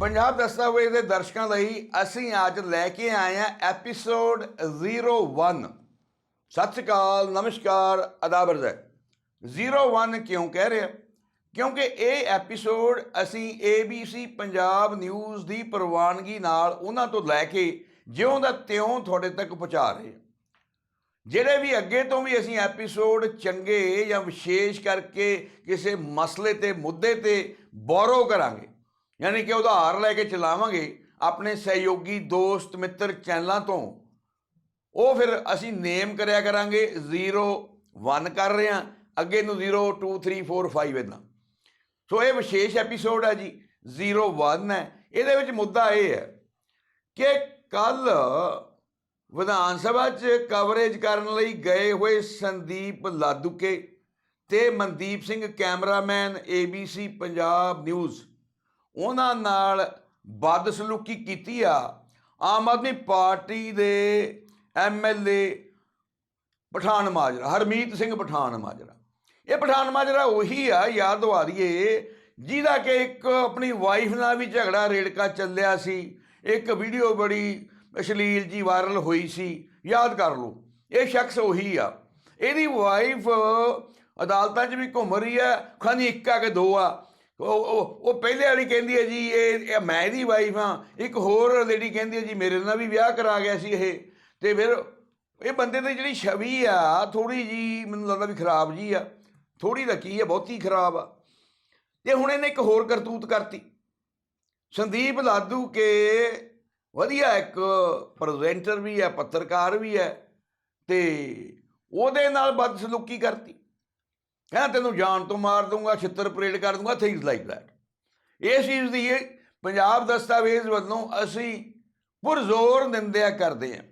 ਪੰਜਾਬ ਦਸਤਾਵੇਜ਼ ਦੇ ਦਰਸ਼ਕਾਂ ਲਈ ਅਸੀਂ ਅੱਜ ਲੈ ਕੇ ਆਏ ਹਾਂ ਐਪੀਸੋਡ 01 ਸਤਿ ਸ਼੍ਰੀ ਅਕਾਲ, ਨਮਸਕਾਰ ਅਦਾਬਰਜ਼ 01 ਕਿਉਂ ਕਹਿ ਰਿਹਾ ਕਿਉਂਕਿ ਇਹ ਐਪੀਸੋਡ ਅਸੀਂ ABC ਪੰਜਾਬ ਨਿਊਜ਼ ਦੀ ਪ੍ਰਵਾਨਗੀ ਨਾਲ ਉਹਨਾਂ ਤੋਂ ਲੈ ਕੇ ਜਿਉਂ ਦਾ ਤਿਉਂ ਤੁਹਾਡੇ ਤੱਕ ਪਹੁੰਚਾ ਰਹੇ ਹਾਂ। ਜਿਹੜੇ ਵੀ ਅੱਗੇ ਤੋਂ ਵੀ ਅਸੀਂ ਐਪੀਸੋਡ ਚੰਗੇ ਜਾਂ ਵਿਸ਼ੇਸ਼ ਕਰਕੇ ਕਿਸੇ ਮਸਲੇ ਤੇ, ਮੁੱਦੇ ਤੇ ਬੋਰੋ ਕਰਾਂਗੇ ਯਾਨੀ ਕਿ ਉਧਾਰ ਲੈ ਕੇ ਚਲਾਵਾਂਗੇ ਆਪਣੇ ਸਹਿਯੋਗੀ ਦੋਸਤ, ਮਿੱਤਰ ਚੈਨਲਾਂ ਤੋਂ। ਉਹ ਫਿਰ ਅਸੀਂ ਨੇਮ ਕਰਿਆ ਕਰਾਂਗੇ 01 ਕਰ ਰਹੇ ਹਾਂ। ਅੱਗੇ ਨੂੰ 0 2 3 4 5 ਇਦਾਂ ਸੋ ਇਹ ਵਿਸ਼ੇਸ਼ ਐਪੀਸੋਡ ਹੈ ਜੀ 01 ਹੈ। ਇਹਦੇ ਵਿੱਚ ਮੁੱਦਾ ਇਹ ਹੈ ਕਿ ਕੱਲ ਵਿਧਾਨ ਸਭਾ 'ਚ ਕਵਰੇਜ ਕਰਨ ਲਈ ਗਏ ਹੋਏ ਸੰਦੀਪ ਲਾਦੂਕੇ ਤੇ Mandeep Singh cameraman ABC Punjab news ਉਹਨਾਂ ਨਾਲ ਬਦਸਲੂਕੀ ਕੀਤੀ ਆ। ਆਮ ਆਦਮੀ ਪਾਰਟੀ ਦੇ ਐਮਐਲਏ ਪਠਾਨ ਮਾਜਰਾ, ਹਰਮੀਤ ਸਿੰਘ ਪਠਾਨ ਮਾਜਰਾ। ਇਹ ਪਠਾਨ ਮਾਜਰਾ ਉਹੀ ਆ, ਯਾਦ ਦਵਾ ਦਈਏ ਜਿਹਦਾ ਕਿ ਇੱਕ ਆਪਣੀ ਵਾਈਫ ਨਾਲ ਵੀ ਝਗੜਾ ਰੇੜਕਾ ਚੱਲਿਆ ਸੀ। ਇੱਕ ਵੀਡੀਓ ਬੜੀ ਅਸ਼ਲੀਲ ਜੀ ਵਾਇਰਲ ਹੋਈ ਸੀ, ਯਾਦ ਕਰ ਲਓ, ਇਹ ਸ਼ਖਸ ਉਹੀ ਆ। ਇਹਦੀ ਵਾਈਫ ਅਦਾਲਤਾਂ 'ਚ ਵੀ ਘੁੰਮ ਰਹੀ ਹੈ ਖਾਨੀ ਇੱਕ ਆ ਕਿ ਦੋ ਆ। ਉਹ ਉਹ ਪਹਿਲੇ ਵਾਲੀ ਕਹਿੰਦੀ ਹੈ ਜੀ, ਇਹ ਇਹ ਮੈਂ ਇਹਦੀ ਵਾਈਫ ਹਾਂ। ਇੱਕ ਹੋਰ ਲੇਡੀ ਕਹਿੰਦੀ ਹੈ ਜੀ, ਮੇਰੇ ਨਾਲ ਵੀ ਵਿਆਹ ਕਰਾ ਗਿਆ ਸੀ ਇਹ। ਤੇ ਫਿਰ ਇਹ ਬੰਦੇ ਦੀ ਜਿਹੜੀ ਛਵੀ ਆ ਥੋੜੀ ਜੀ ਮੈਨੂੰ ਲੱਗਦਾ ਵੀ ਖਰਾਬ ਜੀ ਆ। ਥੋੜੀ ਦਾ ਕੀ ਆ, ਬਹੁਤੀ ਖਰਾਬ ਆ। ਤੇ ਹੁਣ ਇਹਨੇ ਇੱਕ ਹੋਰ ਕਰਤੂਤ ਕਰਤੀ। ਸੰਦੀਪ ਲਾਦੂ ਕੇ ਵਧੀਆ ਇੱਕ ਪ੍ਰੈਜ਼ੈਂਟਰ ਵੀ ਹੈ, ਪੱਤਰਕਾਰ ਵੀ ਹੈ। ਤੇ ਉਹਦੇ ਨਾਲ ਬਦਸਲੂਕੀ ਕਰਤੀ। ਕਹਿੰਦਾ ਤੈਨੂੰ ਜਾਨ ਤੋਂ ਮਾਰ ਦੂੰਗਾ ਛਿੱਤਰ ਪਰੇਡ ਕਰ ਦੂੰਗਾ ਥਿੰਗਸ ਲਾਈਕ ਦੈਟ ਇਸ ਚੀਜ਼ ਦੀ ਇਹ ਪੰਜਾਬ ਦਸਤਾਵੇਜ਼ ਵੱਲੋਂ ਅਸੀਂ ਪੁਰਜ਼ੋਰ ਨਿੰਦਿਆ ਕਰਦੇ ਹਾਂ।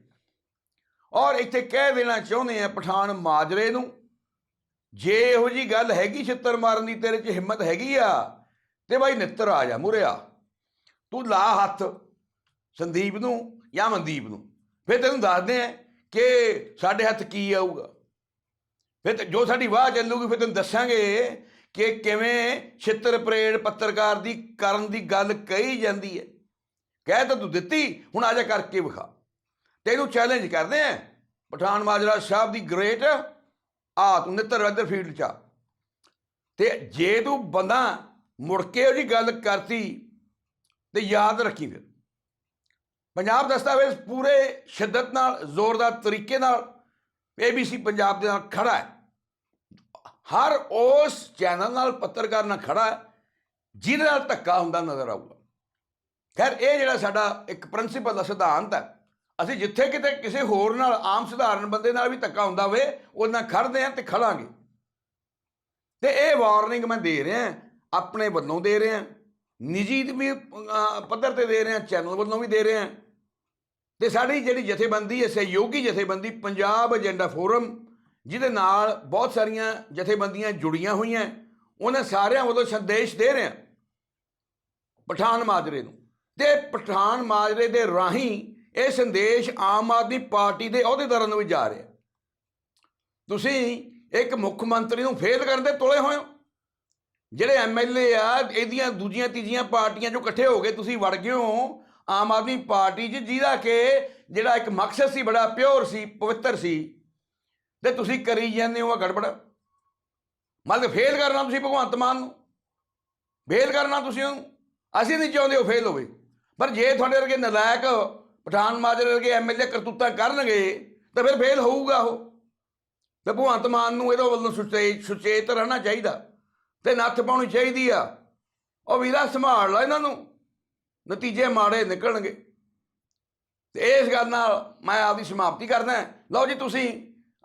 ਔਰ ਇੱਥੇ ਕਹਿ ਦੇਣਾ ਚਾਹੁੰਦੇ ਆ ਪਠਾਨ ਮਾਜਰੇ ਨੂੰ, ਜੇ ਇਹੋ ਜੀ ਗੱਲ ਹੈਗੀ ਛਿੱਤਰ ਮਾਰਨ ਦੀ, ਤੇਰੇ 'ਚ ਹਿੰਮਤ ਹੈਗੀ ਆ, ਤੇ ਬਾਈ ਨਿੱਤਰ ਆ ਜਾ ਮੁਰਿਆ ਤੂੰ ਲਾ ਹੱਥ ਸੰਦੀਪ ਨੂੰ ਜਾਂ ਮਨਦੀਪ ਨੂੰ। ਫਿਰ ਤੈਨੂੰ ਦੱਸਦੇ ਆ ਕਿ ਸਾਡੇ ਹੱਥ ਕੀ ਆਊਗਾ। ਫਿਰ ਜੋ ਸਾਡੀ ਵਾਹ ਚੱਲੂਗੀ, ਫਿਰ ਤੈਨੂੰ ਦੱਸਾਂਗੇ ਕਿ ਕਿਵੇਂ ਛਿੱਤਰ ਪਰੇਡ ਪੱਤਰਕਾਰ ਦੀ ਕਰਨ ਦੀ ਗੱਲ ਕਹੀ ਜਾਂਦੀ ਹੈ। ਕਹਿ ਤਾਂ ਤੂੰ ਦਿੱਤੀ, ਹੁਣ ਆ ਜਾ ਕਰਕੇ ਵਿਖਾ। ਤੈਨੂੰ ਚੈਲੰਜ ਕਰਦੇ ਆ। ਪਠਾਨ ਮਾਜਰਾ ਸਾਹਿਬ ਦੀ ਗ੍ਰੇਟ ਆ, ਤੂੰ ਨਿੱਤਰ ਵੈਦਰ ਫੀਲਡ ਚ ਆ। ਤੇ ਜੇ ਤੂੰ ਬੰਦਾ ਮੁੜ ਕੇ ਉਹਦੀ ਗੱਲ ਕਰਤੀ ਤੇ ਯਾਦ ਰੱਖੀ ਫਿਰ। ਪੰਜਾਬ ਦਸਤਾਵੇਜ਼ ਪੂਰੇ ਸ਼ਿੱਦਤ ਨਾਲ, ਜ਼ੋਰਦਾਰ ਤਰੀਕੇ ਨਾਲ ABC ਪੰਜਾਬ ਦੇ ਨਾਲ ਖੜਾ ਹੈ। ਹਰ ਉਸ ਚੈਨਲ ਨਾਲ ਪੱਤਰਕਾਰ ਨਾਲ ਖੜਾ ਹੈ, ਜਿਹਦੇ ਨਾਲ ਧੱਕਾ ਹੁੰਦਾ ਨਜ਼ਰ ਆਊਗਾ। ਖੈਰ, ਇਹ ਜਿਹੜਾ ਸਾਡਾ ਇੱਕ ਪ੍ਰਿੰਸੀਪਲ ਦਾ ਸਿਧਾਂਤ ਹੈ, ਅਸੀਂ ਜਿੱਥੇ ਕਿਤੇ ਕਿਸੇ ਹੋਰ ਨਾਲ, ਆਮ ਸਧਾਰਨ ਬੰਦੇ ਨਾਲ ਵੀ ਧੱਕਾ ਹੁੰਦਾ ਹੋਵੇ ਉਹਨਾਂ ਨਾਲ ਖੜਦੇ ਹਾਂ ਤੇ ਖੜਾਂਗੇ ਤੇ ਇਹ ਵਾਰਨਿੰਗ ਮੈਂ ਦੇ ਰਿਹਾ, ਆਪਣੇ ਵੱਲੋਂ ਦੇ ਰਿਹਾ, ਨਿੱਜੀ ਵੀ ਪੱਧਰ ਤੇ ਦੇ ਰਿਹਾ ਚੈਨਲ ਵੱਲੋਂ ਵੀ ਦੇ ਰਿਹਾ। ਤੇ ਸਾਡੀ ਜਿਹੜੀ ਜਥੇਬੰਦੀ ਹੈ ਸਹਿਯੋਗੀ ਜਥੇਬੰਦੀ ਪੰਜਾਬ ਏਜੰਡਾ ਫੋਰਮ ਜਿਹਦੇ ਨਾਲ ਬਹੁਤ ਸਾਰੀਆਂ ਜਥੇਬੰਦੀਆਂ ਜੁੜੀਆਂ ਹੋਈਆਂ, ਉਹਨਾਂ ਸਾਰਿਆਂ ਵੱਲੋਂ ਸੰਦੇਸ਼ ਦੇ ਰਹੇ ਹਾਂ ਪਠਾਨ ਮਾਜਰੇ ਨੂੰ। ਤੇ ਪਠਾਨ ਮਾਜਰੇ ਦੇ ਰਾਹੀਂ ਇਹ ਸੰਦੇਸ਼ ਆਮ ਆਦਮੀ ਪਾਰਟੀ ਦੇ ਅਹੁਦੇਦਾਰਾਂ ਨੂੰ ਵੀ ਜਾ ਰਿਹਾ। ਤੁਸੀਂ ਇੱਕ ਮੁੱਖ ਮੰਤਰੀ ਨੂੰ ਫੇਲ ਕਰਨ ਦੇ ਤੁਲੇ ਹੋਏ ਹੋ। ਜਿਹੜੇ ਐਮਐਲਏ ਆ, ਇਹਦੀਆਂ ਦੂਜੀਆਂ ਤੀਜੀਆਂ ਪਾਰਟੀਆਂ ਚੋਂ ਇਕੱਠੇ ਹੋ ਕੇ ਤੁਸੀਂ ਵੜ ਗਏ ਹੋ ਆਮ ਆਦਮੀ ਪਾਰਟੀ 'ਚ, ਜਿਹਦਾ ਕਿ ਜਿਹੜਾ ਇੱਕ ਮਕਸਦ ਸੀ, ਬੜਾ ਪਿਓਰ ਸੀ, ਪਵਿੱਤਰ ਸੀ, ਤੇ ਤੁਸੀਂ ਕਰੀ ਜਾਂਦੇ ਹੋ ਆ ਗੜਬੜ। ਮਤਲਬ ਫੇਲ ਕਰਨਾ ਤੁਸੀਂ ਭਗਵੰਤ ਮਾਨ ਨੂੰ। ਫੇਲ ਕਰਨਾ ਤੁਸੀਂ ਉਹਨੂੰ। ਅਸੀਂ ਨਹੀਂ ਚਾਹੁੰਦੇ ਉਹ ਫੇਲ ਹੋਵੇ। ਪਰ ਜੇ ਤੁਹਾਡੇ ਵਰਗੇ ਨਲਾਇਕ ਪਠਾਨ ਮਾਜਰੇ ਵਰਗੇ ਐਮਐਲਏ ਕਰਤੂਤਾਂ ਕਰਨਗੇ, ਤਾਂ ਫਿਰ ਫੇਲ ਹੋਊਗਾ ਉਹ। ਤੇ ਭਗਵੰਤ ਮਾਨ ਨੂੰ ਇਹਦੇ ਵੱਲੋਂ ਸੁਚੇਤ ਸੁਚੇਤ ਰਹਿਣਾ ਚਾਹੀਦਾ। ਤੇ ਨੱਥ ਪਾਉਣੀ ਚਾਹੀਦੀ ਆ। ਉਹ ਵੀਰਾ ਸੰਭਾਲ ਲਾ ਇਹਨਾਂ ਨੂੰ। ਨਤੀਜੇ ਮਾੜੇ ਨਿਕਲਣਗੇ। ਤੇ ਇਸ ਗੱਲ ਨਾਲ ਮੈਂ ਆਪਦੀ ਸਮਾਪਤੀ ਕਰਦਾ ਲਓ ਜੀ ਤੁਸੀਂ,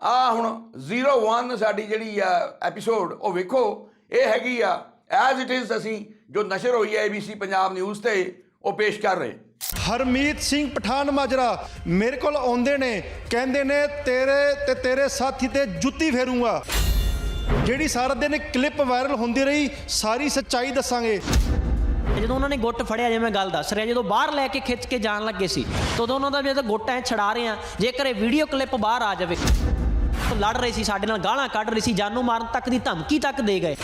ਆ ਹੁਣ 01 ਸਾਡੀ ਜਿਹੜੀ ਆ ਐਪੀਸੋਡ, ਉਹ ਵੇਖੋ। ਇਹ ਹੈਗੀ ਆ ਐਜ਼ ਇਟ ਇਜ਼ ਅਸੀਂ ਜੋ ਨਸ਼ਰ ਹੋਈ ਹੈ ABC ਪੰਜਾਬ ਨਿਊਜ਼ ਤੇ, ਉਹ ਪੇਸ਼ ਕਰ ਰਹੇ ਹਰਮੀਤ ਸਿੰਘ ਪਠਾਨ ਮਾਜਰਾ ਮੇਰੇ ਕੋਲ ਆਉਂਦੇ ਨੇ, ਕਹਿੰਦੇ ਨੇ ਤੇਰੇ ਤੇ ਤੇਰੇ ਸਾਥੀ ਤੇ ਜੁੱਤੀ ਫੇਰੂੰਗਾ। ਜਿਹੜੀ ਸਾਰਾ ਦਿਨ ਕਲਿੱਪ ਵਾਇਰਲ ਹੁੰਦੀ ਰਹੀ, ਸਾਰੀ ਸੱਚਾਈ ਦੱਸਾਂਗੇ। ਜਦੋਂ ਉਹਨਾਂ ਨੇ ਗੁੱਟ ਫੜਿਆ ਜਿਵੇਂ ਮੈਂ ਗੱਲ ਦੱਸ ਰਿਹਾ ਜਦੋਂ ਬਾਹਰ ਲੈ ਕੇ ਖਿੱਚ ਕੇ ਜਾਣ ਲੱਗੇ ਸੀ ਤਦੋਂ ਉਹਨਾਂ ਦਾ ਵੀ ਜਦੋਂ ਗੁੱਟ ਐ ਛਡਾ ਰਹੇ ਆ ਜੇਕਰ ਇਹ ਵੀਡੀਓ ਕਲਿੱਪ ਬਾਹਰ ਆ ਜਾਵੇ ਲੜ ਰਹੇ ਸੀ ਸਾਡੇ ਨਾਲ ਗਾਲਾਂ ਕੱਢ ਰਹੇ ਸੀ ਜਾਨੋਂ ਮਾਰਨ ਤੱਕ ਦੀ ਧਮਕੀ ਤੱਕ ਦੇ ਗਏ।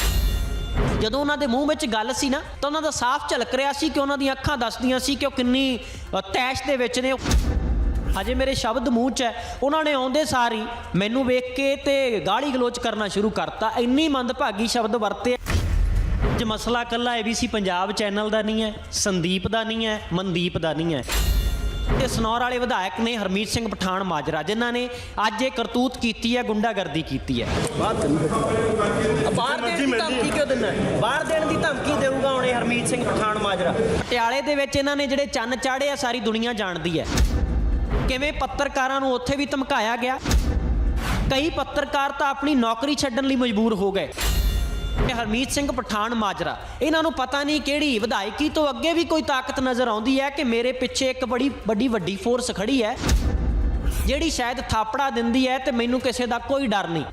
ਜਦੋਂ ਉਹਨਾਂ ਦੇ ਮੂੰਹ ਵਿੱਚ ਗੱਲ ਸੀ ਨਾ ਤਾਂ ਉਹਨਾਂ ਦਾ ਸਾਫ਼ ਝਲਕ ਰਿਹਾ ਸੀ ਕਿ ਉਹਨਾਂ ਦੀਆਂ ਅੱਖਾਂ ਦੱਸਦੀਆਂ ਸੀ ਕਿ ਉਹ ਕਿੰਨੀ ਅ, ਤੈਸ਼ ਦੇ ਵਿੱਚ ਨੇ। ਹਜੇ ਮੇਰੇ ਸ਼ਬਦ ਮੂੰਹ 'ਚ ਹੈ। ਉਹਨਾਂ ਨੇ ਆਉਂਦੇ ਸਾਰੀ ਮੈਨੂੰ ਵੇਖ ਕੇ ਤੇ ਗਾਲੀ ਗਲੋਚ ਕਰਨਾ ਸ਼ੁਰੂ ਕਰਤਾ। ਇੰਨੀ ਮੰਦਭਾਗੀ ਸ਼ਬਦ ਵਰਤੇ ਅੱਜ ਮਸਲਾ ਕੱਲਾ ABC ਪੰਜਾਬ ਚੈਨਲ ਦਾ ਨਹੀਂ ਹੈ ਸੰਦੀਪ ਦਾ ਨਹੀਂ ਹੈ ਮਨਦੀਪ ਦਾ ਨਹੀਂ ਹੈ। ਤੇ ਸਨੌਰ ਵਾਲੇ ਵਿਧਾਇਕ ਨੇ ਹਰਮੀਤ ਸਿੰਘ ਪਠਾਨ ਮਾਜਰਾ ਜਿਨ੍ਹਾਂ ਨੇ ਅੱਜ ਇਹ ਕਰਤੂਤ ਕੀਤੀ ਹੈ ਗੁੰਡਾਗਰਦੀ ਕੀਤੀ ਹੈ। ਬਾਹਰ ਦੇਣ ਦੀ ਧਮਕੀ ਕਿਉਂ ਦਿੰਦਾ? ਬਾਹਰ ਦੇਣ ਦੀ ਧਮਕੀ ਦੇਊਗਾ ਹੁਣ ਹਰਮੀਤ ਸਿੰਘ ਪਠਾਨ ਮਾਜਰਾ। ਪਟਿਆਲੇ ਦੇ ਵਿੱਚ ਇਹਨਾਂ ਨੇ ਜਿਹੜੇ ਚੰਨ ਚਾੜੇ ਆ ਸਾਰੀ ਦੁਨੀਆ ਜਾਣਦੀ ਹੈ। ਕਿਵੇਂ ਪੱਤਰਕਾਰਾਂ ਨੂੰ ਉੱਥੇ ਵੀ ਧਮਕਾਇਆ ਗਿਆ? ਕਈ ਪੱਤਰਕਾਰ ਤਾਂ ਆਪਣੀ ਨੌਕਰੀ ਛੱਡਣ ਲਈ ਮਜਬੂਰ ਹੋ ਗਏ। ਹਰਮੀਤ ਸਿੰਘ ਪਠਾਨ ਮਾਜਰਾ। ਇਹਨਾਂ ਨੂੰ ਪਤਾ ਨਹੀਂ ਕਿਹੜੀ ਵਿਧਾਇਕੀ ਤੋਂ ਅੱਗੇ ਵੀ ਕੋਈ ਤਾਕਤ ਨਜ਼ਰ ਆਉਂਦੀ ਹੈ ਕਿ ਮੇਰੇ ਪਿੱਛੇ ਇੱਕ ਬੜੀ, ਵੱਡੀ ਵੱਡੀ ਫੋਰਸ ਖੜੀ ਹੈ, ਜਿਹੜੀ ਸ਼ਾਇਦ ਥਾਪੜਾ ਦਿੰਦੀ ਹੈ ਤੇ ਮੈਨੂੰ ਕਿਸੇ ਦਾ ਕੋਈ ਡਰ ਨਹੀਂ।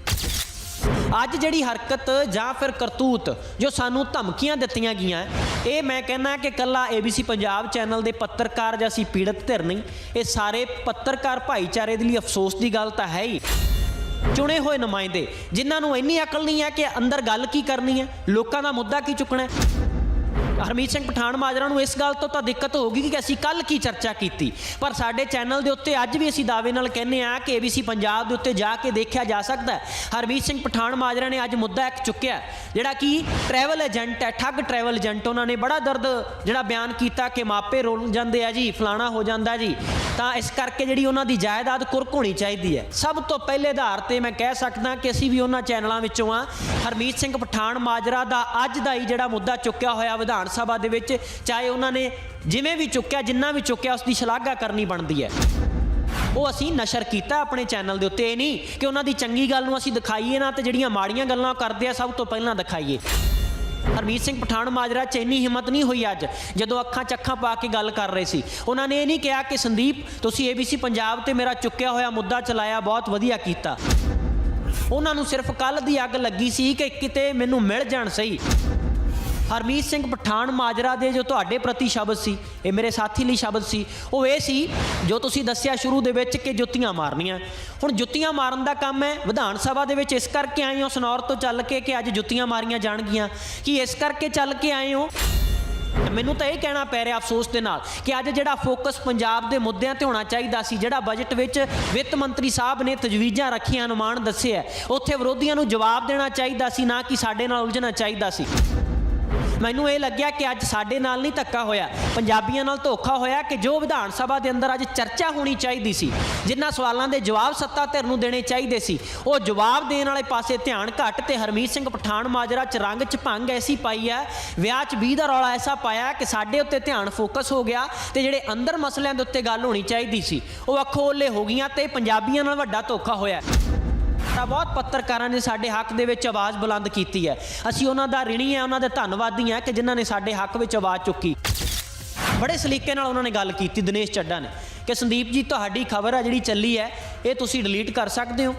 ਅੱਜ ਜਿਹੜੀ ਹਰਕਤ ਜਾਂ ਫਿਰ ਕਰਤੂਤ ਜੋ ਸਾਨੂੰ ਧਮਕੀਆਂ ਦਿੱਤੀਆਂ ਗਈਆਂ, ਇਹ ਮੈਂ ਕਹਿੰਦਾ ਕਿ ਕੱਲਾ ABC ਪੰਜਾਬ ਚੈਨਲ ਦੇ ਪੱਤਰਕਾਰ ਜਾਂ ਅਸੀਂ ਪੀੜਤ ਧਿਰ ਨਹੀਂ, ਇਹ ਸਾਰੇ ਪੱਤਰਕਾਰ ਭਾਈਚਾਰੇ ਦੇ ਲਈ ਅਫਸੋਸ ਦੀ ਗੱਲ ਤਾਂ ਹੈ ਹੀ। ਚੁਣੇ ਹੋਏ ਨੁਮਾਇੰਦੇ, ਜਿਨ੍ਹਾਂ ਨੂੰ ਇੰਨੀ ਅਕਲ ਨਹੀਂ ਹੈ ਕਿ ਅੰਦਰ ਗੱਲ ਕੀ ਕਰਨੀ ਹੈ? ਲੋਕਾਂ ਦਾ ਮੁੱਦਾ ਕੀ ਚੁੱਕਣਾ ਹੈ? ਹਰਮੀਤ ਸਿੰਘ ਪਠਾਨ ਮਾਜਰਾ ਨੂੰ ਇਸ ਗੱਲ ਤੋਂ ਤਾਂ ਦਿੱਕਤ ਹੋਊਗੀ ਕਿ ਅਸੀਂ ਕੱਲ ਕੀ ਚਰਚਾ ਕੀਤੀ। ਪਰ ਸਾਡੇ ਚੈਨਲ ਦੇ ਉੱਤੇ ਅੱਜ ਵੀ ਅਸੀਂ ਦਾਅਵੇ ਨਾਲ ਕਹਿੰਦੇ ਆ ਕਿ ABC ਪੰਜਾਬ ਦੇ ਉੱਤੇ ਜਾ ਕੇ ਦੇਖਿਆ ਜਾ ਸਕਦਾ ਹਰਮੀਤ ਸਿੰਘ ਪਠਾਨ ਮਾਜਰਾ ਨੇ ਅੱਜ ਮੁੱਦਾ ਇੱਕ ਚੁੱਕਿਆ ਜਿਹੜਾ ਕਿ ਟਰੈਵਲ ਏਜੰਟ ਹੈ, ਠੱਗ ਟਰੈਵਲ ਏਜੰਟ ਉਹਨਾਂ ਨੇ ਬੜਾ ਦਰਦ ਜਿਹੜਾ ਬਿਆਨ ਕੀਤਾ ਕਿ ਮਾਪੇ ਰੋਲ ਜਾਂਦੇ ਆ ਜੀ, ਫਲਾਣਾ ਹੋ ਜਾਂਦਾ ਜੀ। ਤਾਂ ਇਸ ਕਰਕੇ ਜਿਹੜੀ ਉਹਨਾਂ ਦੀ ਜਾਇਦਾਦ ਕੁਰਕ ਹੋਣੀ ਚਾਹੀਦੀ ਹੈ। ਸਭ ਤੋਂ ਪਹਿਲੇ ਆਧਾਰ ਤੇ ਮੈਂ ਕਹਿ ਸਕਦਾ ਕਿ ਅਸੀਂ ਵੀ ਉਹਨਾਂ ਚੈਨਲਾਂ ਵਿੱਚੋਂ ਆ ਹਰਮੀਤ ਸਿੰਘ ਪਠਾਨ ਮਾਜਰਾ ਦਾ ਅੱਜ ਦਾ ਹੀ ਜਿਹੜਾ ਮੁੱਦਾ ਚੁੱਕਿਆ ਹੋਇਆ ਵਿਧਾਨ ਸਭਾ ਦੇ ਵਿੱਚ ਚਾਹੇ ਉਹਨਾਂ ਨੇ ਜਿਵੇਂ ਵੀ ਚੁੱਕਿਆ, ਜਿੰਨਾ ਵੀ ਚੁੱਕਿਆ ਉਸ ਦੀ ਸ਼ਲਾਘਾ ਕਰਨੀ ਬਣਦੀ ਹੈ। ਉਹ ਅਸੀਂ ਨਸ਼ਰ ਕੀਤਾ ਆਪਣੇ ਚੈਨਲ ਦੇ ਉੱਤੇ, ਇਹ ਨਹੀਂ ਕਿ ਉਹਨਾਂ ਦੀ ਚੰਗੀ ਗੱਲ ਨੂੰ ਅਸੀਂ ਦਿਖਾਈਏ ਨਾ ਤੇ ਜਿਹੜੀਆਂ ਮਾੜੀਆਂ ਗੱਲਾਂ ਕਰਦੇ ਆ, ਸਭ ਤੋਂ ਪਹਿਲਾਂ ਦਿਖਾਈਏ। ਹਰਮੀਤ ਸਿੰਘ ਪਠਾਨ ਮਾਜਰਾ, ਚ ਇੰਨੀ ਹਿੰਮਤ ਨਹੀਂ ਹੋਈ ਅੱਜ, ਜਦੋਂ ਅੱਖਾਂ ਚੱਖਾਂ ਪਾ ਕੇ ਗੱਲ ਕਰ ਰਹੇ ਸੀ। ਉਹਨਾਂ ਨੇ ਇਹ ਨਹੀਂ ਕਿਹਾ ਕਿ ਸੰਦੀਪ, ਤੁਸੀਂ ABC ਪੰਜਾਬ ਤੇ ਮੇਰਾ ਚੁੱਕਿਆ ਹੋਇਆ ਮੁੱਦਾ ਚਲਾਇਆ, ਬਹੁਤ ਵਧੀਆ ਕੀਤਾ। ਉਹਨਾਂ ਨੂੰ ਸਿਰਫ ਕੱਲ ਦੀ ਅੱਗ ਲੱਗੀ ਸੀ ਕਿ ਕਿਤੇ ਮੈਨੂੰ ਮਿਲ ਜਾਣ ਸਹੀ। ਹਰਮੀਤ ਸਿੰਘ ਪਠਾਨ ਮਾਜਰਾ ਦੇ ਜੋ ਤੁਹਾਡੇ ਪ੍ਰਤੀ ਸ਼ਬਦ ਸੀ, ਇਹ ਮੇਰੇ ਸਾਥੀ ਲਈ ਸ਼ਬਦ ਸੀ, ਉਹ ਇਹ ਸੀ, ਜੋ ਤੁਸੀਂ ਦੱਸਿਆ ਸ਼ੁਰੂ ਦੇ ਵਿੱਚ ਕਿ ਜੁੱਤੀਆਂ ਮਾਰਨੀਆਂ। ਹੁਣ ਜੁੱਤੀਆਂ ਮਾਰਨ ਦਾ ਕੰਮ ਹੈ, ਵਿਧਾਨ ਸਭਾ ਦੇ ਵਿੱਚ ਇਸ ਕਰਕੇ ਆਏ ਹੋ, ਸਨੌਰ ਤੋਂ ਚੱਲ ਕੇ ਕਿ ਅੱਜ ਜੁੱਤੀਆਂ ਮਾਰੀਆਂ ਜਾਣਗੀਆਂ। ਕੀ ਇਸ ਕਰਕੇ ਚੱਲ ਕੇ ਆਏ ਹੋ? ਮੈਨੂੰ ਤਾਂ ਇਹ ਕਹਿਣਾ ਪੈ ਰਿਹਾ ਅਫਸੋਸ ਦੇ ਨਾਲ ਕਿ ਅੱਜ ਜਿਹੜਾ ਫੋਕਸ ਪੰਜਾਬ ਦੇ ਮੁੱਦਿਆਂ ਤੇ ਹੋਣਾ ਚਾਹੀਦਾ ਸੀ, ਜਿਹੜਾ ਬਜਟ ਵਿੱਚ ਵਿੱਤ ਮੰਤਰੀ ਸਾਹਿਬ ਨੇ ਤਜਵੀਜ਼ਾਂ ਰੱਖੀਆਂ, ਅਨੁਮਾਨ ਦੱਸਿਆ, ਉੱਥੇ ਵਿਰੋਧੀਆਂ ਨੂੰ ਜਵਾਬ ਦੇਣਾ ਚਾਹੀਦਾ ਸੀ, ਨਾ ਕਿ ਸਾਡੇ ਨਾਲ ਉਲਝਣਾ ਚਾਹੀਦਾ ਸੀ। ਮੈਨੂੰ ਇਹ ਲੱਗਿਆ ਕਿ ਅੱਜ ਸਾਡੇ ਨਾਲ ਨਹੀਂ ਧੱਕਾ ਹੋਇਆ। ਪੰਜਾਬੀਆਂ ਨਾਲ ਧੋਖਾ ਹੋਇਆ ਕਿ ਜੋ ਵਿਧਾਨ ਸਭਾ ਦੇ ਅੰਦਰ ਅੱਜ ਚਰਚਾ ਹੋਣੀ ਚਾਹੀਦੀ ਸੀ, ਜਿਨ੍ਹਾਂ ਸਵਾਲਾਂ ਦੇ ਜਵਾਬ ਸੱਤਾ ਧਿਰ ਨੂੰ ਦੇਣੇ ਚਾਹੀਦੇ ਸੀ, ਉਹ ਜਵਾਬ ਦੇਣ ਵਾਲੇ ਪਾਸੇ ਧਿਆਨ ਘੱਟ ਤੇ ਹਰਮੀਤ ਸਿੰਘ ਪਠਾਨ ਮਾਜਰਾ ਚ ਰੰਗ ਚ ਭੰਗ ਐਸੀ ਪਾਈ ਹੈ ਵਿਆਹ ਚ 20 ਦਾ ਰੌਲਾ ਐਸਾ ਪਾਇਆ ਕਿ ਸਾਡੇ ਉੱਤੇ ਧਿਆਨ ਫੋਕਸ ਹੋ ਗਿਆ ਤੇ ਜਿਹੜੇ ਅੰਦਰ ਮਸਲਿਆਂ ਦੇ ਉੱਤੇ ਗੱਲ ਹੋਣੀ ਚਾਹੀਦੀ ਸੀ, ਉਹ ਅੱਖੋਂ ਓਲੇ ਹੋ ਗਈਆਂ ਤੇ ਪੰਜਾਬੀਆਂ ਨਾਲ ਵੱਡਾ ਧੋਖਾ ਹੋਇਆ। ਤਾਂ ਬਹੁਤ ਪੱਤਰਕਾਰਾਂ ਨੇ ਸਾਡੇ ਹੱਕ ਦੇ ਵਿੱਚ ਆਵਾਜ਼ ਬੁਲੰਦ ਕੀਤੀ ਹੈ। ਅਸੀਂ ਉਹਨਾਂ ਦਾ ਰਿਣੀ ਹੈ, ਉਹਨਾਂ ਦੇ ਧੰਨਵਾਦੀ ਹਾਂ ਕਿ ਜਿਨ੍ਹਾਂ ਨੇ ਸਾਡੇ ਹੱਕ ਵਿੱਚ ਆਵਾਜ਼ ਚੁੱਕੀ। ਬੜੇ ਸਲੀਕੇ ਨਾਲ ਉਹਨਾਂ ਨੇ ਗੱਲ ਕੀਤੀ, ਦਿਨੇਸ਼ ਚੱਡਾ ਨੇ। ਕਿ ਸੰਦੀਪ ਜੀ, ਤੁਹਾਡੀ ਖਬਰ ਆ ਜਿਹੜੀ ਚੱਲੀ ਹੈ, ਇਹ ਤੁਸੀਂ ਡਿਲੀਟ ਕਰ ਸਕਦੇ ਹੋ।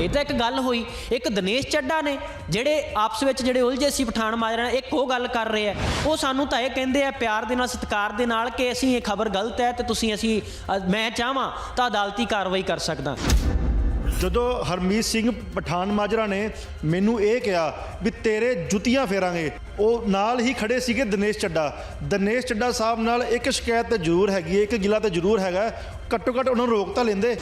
ਇਹ ਤਾਂ ਇੱਕ ਗੱਲ ਹੋਈ, ਇੱਕ ਦਿਨੇਸ਼ ਚੱਡਾ ਨੇ, ਜਿਹੜੇ ਆਪਸ ਵਿੱਚ ਜਿਹੜੇ ਉਲਝੇ ਸੀ ਪਠਾਨ ਮਾਜਰਾ ਨਾਲ, ਇੱਕ ਉਹ ਗੱਲ ਕਰ ਰਹੇ ਆ ਉਹ ਸਾਨੂੰ ਤਾਂ ਇਹ ਕਹਿੰਦੇ ਆ, ਪਿਆਰ ਦੇ ਨਾਲ, ਸਤਿਕਾਰ ਦੇ ਨਾਲ ਕਿ ਅਸੀਂ ਇਹ ਖਬਰ ਗਲਤ ਹੈ ਤੇ ਤੁਸੀਂ ਅਸੀਂ ਮੈਂ ਚਾਹਾਂ ਤਾਂ ਅਦਾਲਤੀ ਕਾਰਵਾਈ ਕਰ ਸਕਦਾ। ਜਦੋਂ ਹਰਮੀਤ ਸਿੰਘ ਪਠਾਨ ਮਾਜਰਾ ਨੇ ਮੈਨੂੰ ਇਹ ਕਿਹਾ ਵੀ ਤੇਰੇ ਜੁੱਤੀਆਂ ਫੇਰਾਂਗੇ, ਉਹ ਨਾਲ ਹੀ ਖੜੇ ਸੀਗੇ ਦਿਨੇਸ਼ ਚੱਡਾ। ਦਿਨੇਸ਼ ਚੱਡਾ ਸਾਹਿਬ ਨਾਲ ਇੱਕ ਸ਼ਿਕਾਇਤ ਤੇ ਜ਼ਰੂਰ ਹੈਗੀ ਹੈ, ਇੱਕ ਗਿਲਾ ਤੇ ਜ਼ਰੂਰ ਹੈਗਾ ਘੱਟੋ ਘੱਟ ਉਹਨਾਂ ਨੂੰ ਰੋਕ ਤਾਂ ਲੈਂਦੇ।